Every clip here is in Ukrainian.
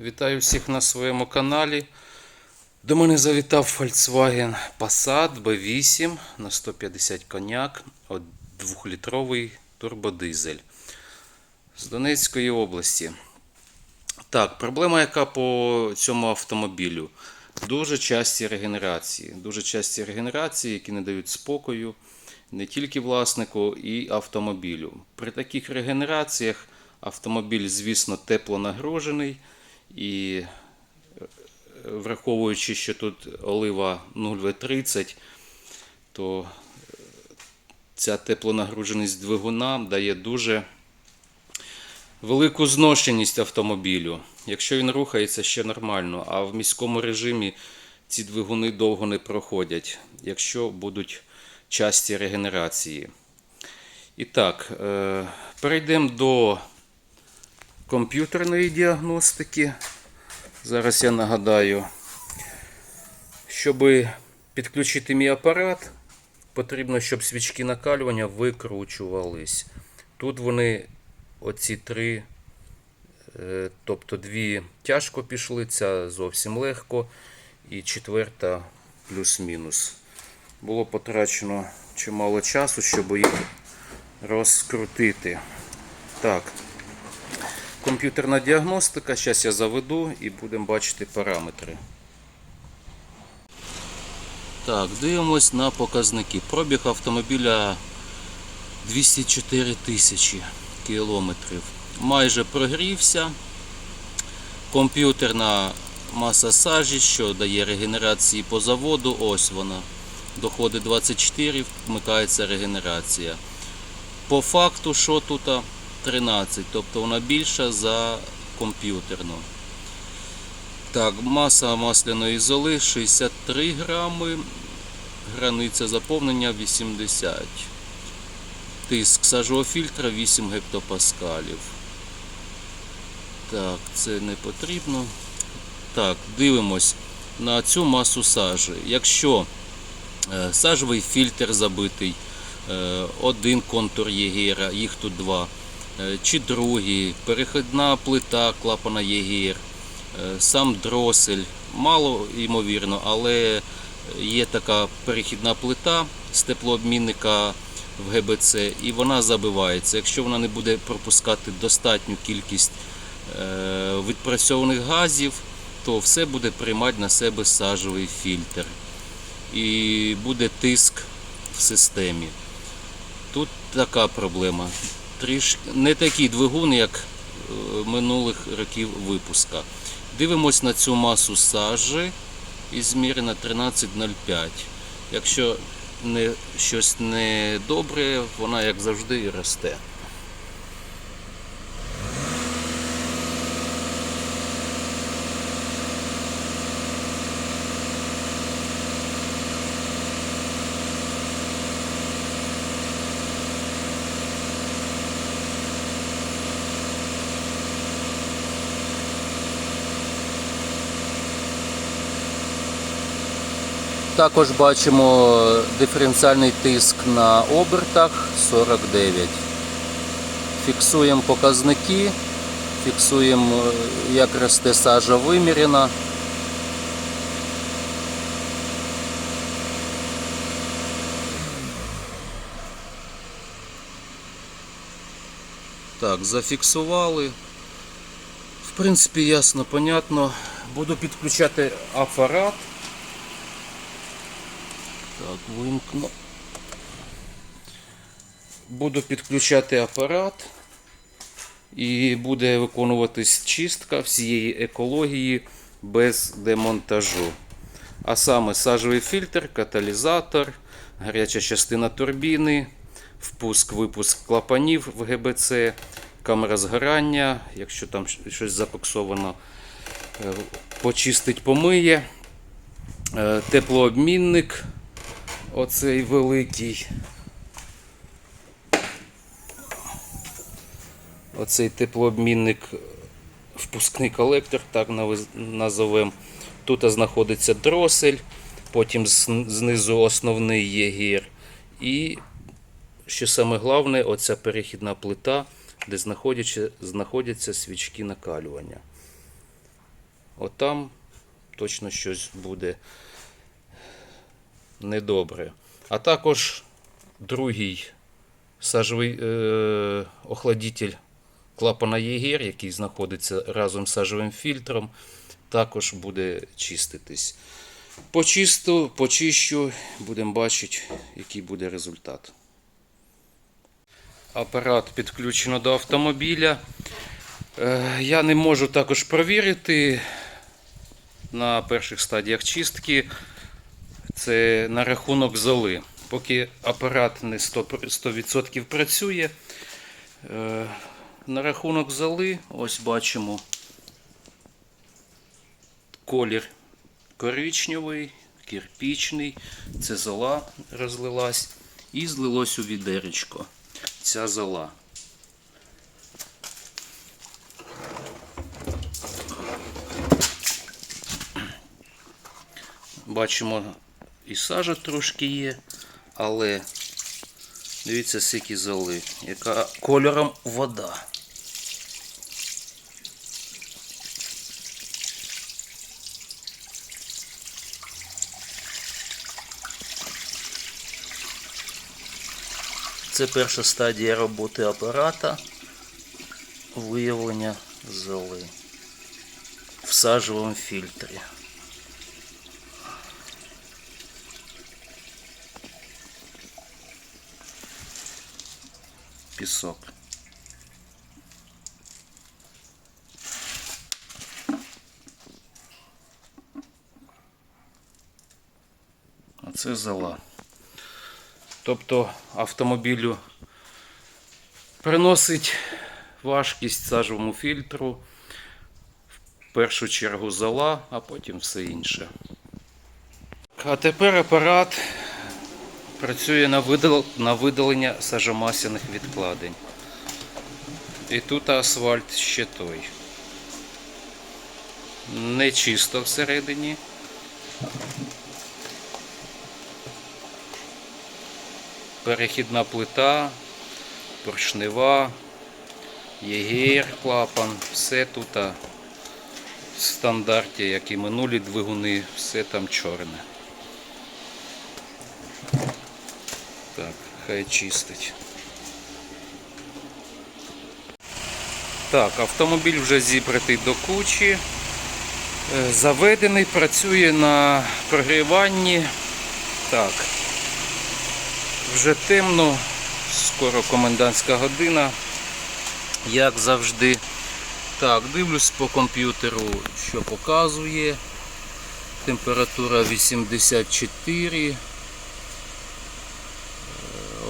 Вітаю всіх на своєму каналі. До мене завітав Volkswagen Passat B8 на 150 коняк, 2-літровий турбодизель з Донецької області. Так, проблема, яка по цьому автомобілю. Дуже часті регенерації. Дуже часті регенерації, які не дають спокою не тільки власнику і автомобілю. При таких регенераціях автомобіль, звісно, тепло нагружений і е, враховуючи, що тут олива 0В30, то е, ця теплонагруженість двигуна дає дуже велику зношеність автомобілю. Якщо він рухається ще нормально, а в міському режимі ці двигуни довго не проходять, якщо будуть часті регенерації. І так, е, перейдемо до комп'ютерної діагностики. Зараз я нагадаю, щоб підключити мій апарат, потрібно, щоб свічки накалювання викручувались. Тут вони, оці три, е, тобто дві тяжко пішли, ця зовсім легко, і четверта плюс-мінус. Було потрачено чимало часу, щоб їх розкрутити. Так, комп'ютерна діагностика. Зараз я заведу і будемо бачити параметри. Так, дивимось на показники. Пробіг автомобіля 204 тисячі кілометрів. Майже прогрівся. Комп'ютерна маса сажі, що дає регенерації по заводу. Ось вона. Доходить 24, вмикається регенерація. По факту, що тут 13, тобто вона більша за комп'ютерну. Так, маса масляної золи 63 грами, границя заповнення 80. Тиск сажового фільтра 8 гектопаскалів. Так, це не потрібно. Так, дивимось на цю масу сажі. Якщо е, сажовий фільтр забитий, е, один контур Єгера, їх тут два, чи другий, перехідна плита клапана Єгер, е, сам дросель, мало ймовірно, але є така перехідна плита з теплообмінника в ГБЦ і вона забивається. Якщо вона не буде пропускати достатню кількість е, відпрацьованих газів, то все буде приймати на себе сажовий фільтр. І буде тиск в системі. Тут така проблема. Трішки не такий двигун, як е, минулих років випуска. Дивимось на цю масу сажі і змірена 13,05. Якщо не, щось не добре, вона як завжди і росте. Також бачимо диференціальний тиск на обертах 49. Фіксуємо показники, фіксуємо, е, як росте сажа виміряна. Так, зафіксували. В принципі, ясно, понятно. Буду підключати апарат. Так, вимкну. Буду підключати апарат і буде виконуватись чистка всієї екології без демонтажу. А саме сажовий фільтр, каталізатор, гаряча частина турбіни, впуск-випуск клапанів в ГБЦ, камера згорання, якщо там щось запаксовано, е, почистить, помиє, Е, теплообмінник. Оцей великий. Оцей теплообмінник, впускний колектор, так назовемо. Тут знаходиться дросель, потім знизу основний єгір. І, що саме головне, оця перехідна плита, де знаходяться, знаходяться свічки накалювання. отам точно щось буде недобре. А також другий сажовий е, охладитель клапана Єгер, який знаходиться разом з сажовим фільтром, також буде чиститись. Почисту, почищу, будемо бачити, який буде результат. Апарат підключено до автомобіля. Е, Я не можу також провірити на перших стадіях чистки. Це на рахунок золи. Поки апарат не 100%, 100% працює. е, На рахунок золи, ось бачимо колір коричневий, кирпічний, це зола розлилась і злилось у відеречко. Ця зола. Бачимо, і сажа трошки є, але дивіться, скільки золи, яка кольором вода. Це перша стадія роботи апарата виявлення золи в сажовому фільтрі. Пісок. А це зола. Тобто автомобілю приносить важкість сажовому фільтру, в першу чергу зола, а потім все інше. А тепер апарат працює на, видал... на видалення сажомасяних відкладень. І тут асфальт ще той. Не чисто всередині. перехідна плита, поршнева, єгер, клапан, все тут в стандарті, як і минулі двигуни, все там чорне. Так, хай чистить. Так, автомобіль вже зібратий до кучі. Е, Заведений, працює на прогріванні. Так, вже темно, скоро комендантська година, як завжди. Так, дивлюсь по комп'ютеру, що показує. Температура 84, е,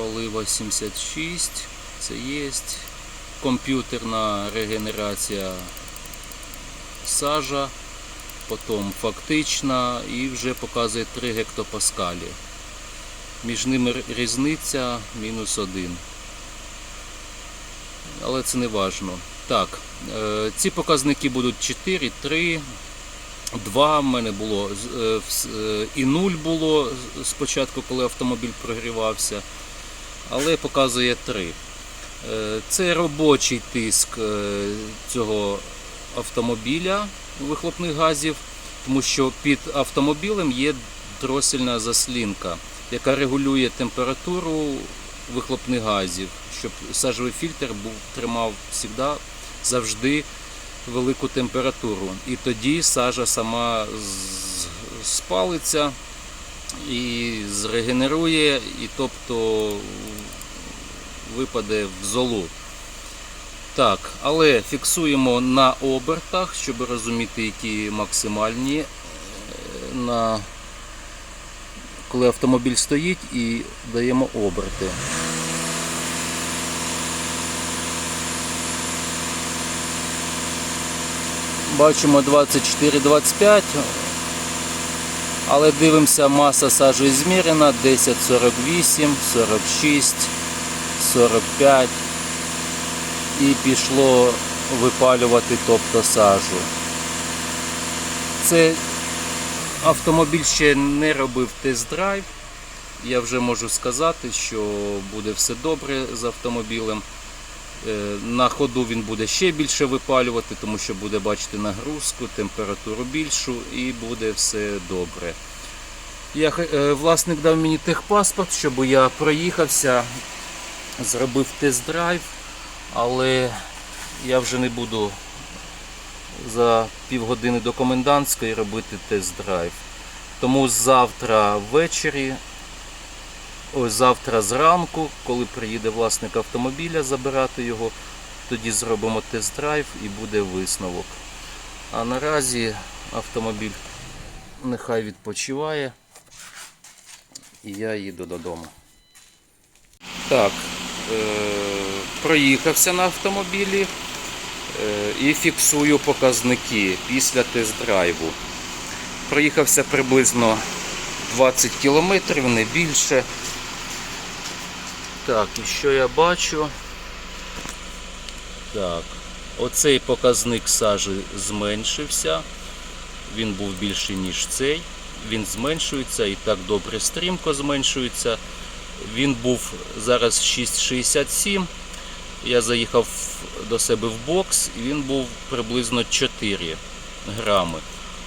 олива 76, це є. Комп'ютерна регенерація сажа, потім фактична і вже показує 3 гектопаскалі. Між ними різниця мінус один. Але це не важно. Так, е, ці показники будуть 4, 3, 2 в мене було е, е, і 0 було спочатку, коли автомобіль прогрівався, але показує 3. Е, Це робочий тиск е, цього автомобіля вихлопних газів, тому що під автомобілем є дросельна заслінка, яка регулює температуру вихлопних газів, щоб сажовий фільтр був тримав завжди, завжди велику температуру. І тоді сажа сама спалиться і зрегенерує, і тобто випаде в золу. Так, але фіксуємо на обертах, щоб розуміти, які максимальні е, на коли автомобіль стоїть і даємо оберти. Бачимо 24-25, але дивимося, маса сажі змірена 10,48, 46, 45 і пішло випалювати тобто сажу. Це автомобіль ще не робив тест-драйв. Я вже можу сказати, що буде все добре з автомобілем. Е, На ходу він буде ще більше випалювати, тому що буде бачити нагрузку, температуру більшу і буде все добре. Я, е, власник дав мені техпаспорт, щоб я проїхався, зробив тест-драйв, але я вже не буду за півгодини до комендантської робити тест-драйв. Тому завтра ввечері, ось завтра зранку, коли приїде власник автомобіля забирати його, тоді зробимо тест-драйв і буде висновок. А наразі автомобіль нехай відпочиває. І я їду додому. Так, проїхався на автомобілі е- і фіксую показники після тест-драйву. Проїхався приблизно 20 кілометрів, не більше. Так, і що я бачу? Так, оцей показник сажі зменшився. Він був більший, ніж цей. Він зменшується і так добре стрімко зменшується. Він був зараз 6,67. Я заїхав до себе в бокс і він був приблизно 4 грами.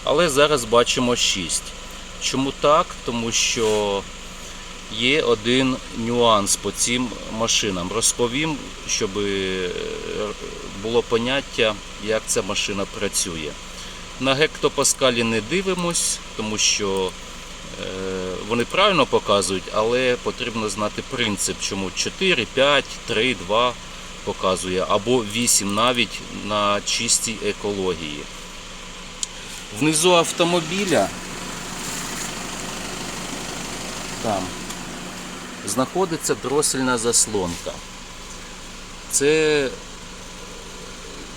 Але зараз бачимо 6. Чому так? Тому що є один нюанс по цим машинам. Розповім, щоб е, було поняття, як ця машина працює. На гектопаскалі не дивимось, тому що е, вони правильно показують, але потрібно знати принцип, чому 4, 5, 3, 2 показує, або 8 навіть на чистій екології. Внизу автомобіля там знаходиться дросельна заслонка. Це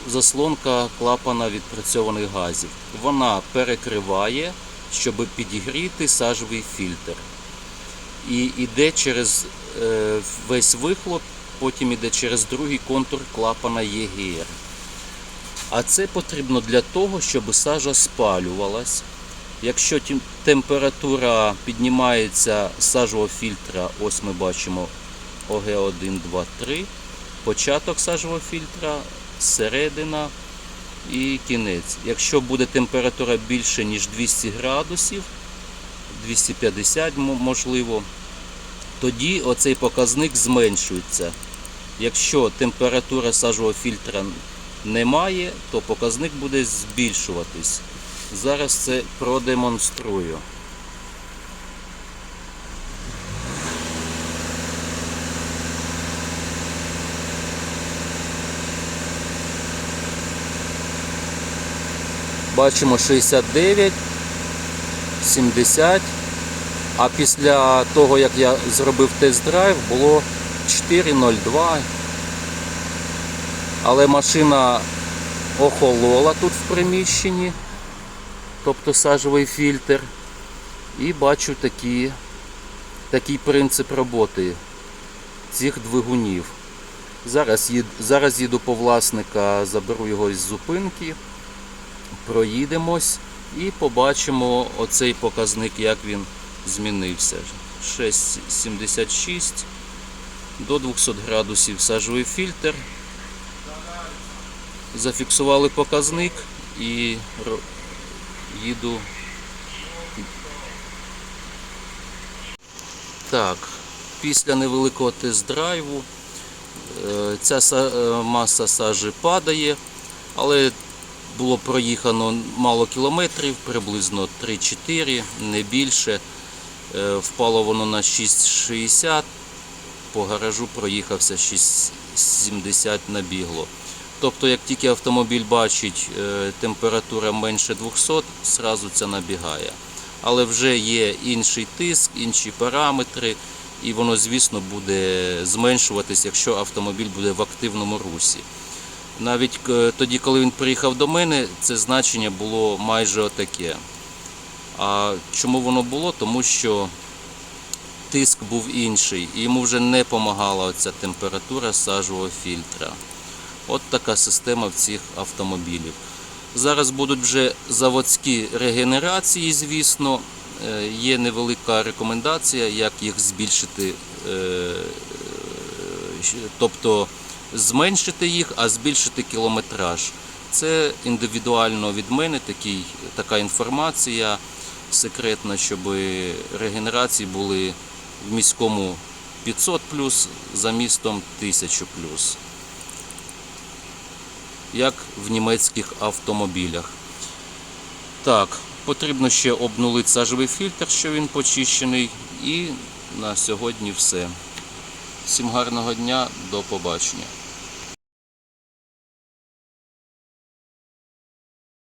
заслонка клапана відпрацьованих газів. Вона перекриває, щоб підігріти сажовий фільтр. І йде через е, весь вихлоп, потім йде через другий контур клапана ЄГР. А це потрібно для того, щоб сажа спалювалась. Якщо температура піднімається сажового фільтра, ось ми бачимо ОГ1, 2, 3, початок сажового фільтра, середина і кінець. Якщо буде температура більше, ніж 200 градусів, 250 можливо, тоді оцей показник зменшується. Якщо температура сажового фільтра немає, то показник буде збільшуватись. Зараз це продемонструю. Бачимо 69, 70. А після того, як я зробив тест-драйв, було 4.02. Але машина охолола тут в приміщенні, тобто сажовий фільтр. І бачу такі, такий принцип роботи цих двигунів. Зараз, їд, зараз їду по власника, заберу його із зупинки, проїдемось і побачимо оцей показник, як він змінився. 6,76 до 200 градусів сажовий фільтр. Зафіксували показник і їду. Так, після невеликого тест-драйву е, ця е, маса сажі падає, але було проїхано мало кілометрів, приблизно 3-4, не більше. Е, Впало воно на 6,60, по гаражу проїхався 6,70 набігло. Тобто, як тільки автомобіль бачить е, температура менше 200, зразу це набігає. Але вже є інший тиск, інші параметри, і воно, звісно, буде зменшуватись, якщо автомобіль буде в активному русі. Навіть е, тоді, коли він приїхав до мене, це значення було майже отаке. А чому воно було? Тому що тиск був інший, і йому вже не допомагала ця температура сажового фільтра. От така система в цих автомобілів. Зараз будуть вже заводські регенерації, звісно. Е, Є невелика рекомендація, як їх збільшити. е, Тобто зменшити їх, а збільшити кілометраж. Це індивідуально від мене такий, така інформація секретна, щоб регенерації були в міському 500 за містом 1000 як в німецьких автомобілях. Так, потрібно ще обнулити сажовий фільтр, що він почищений. І на сьогодні все. Всім гарного дня, до побачення.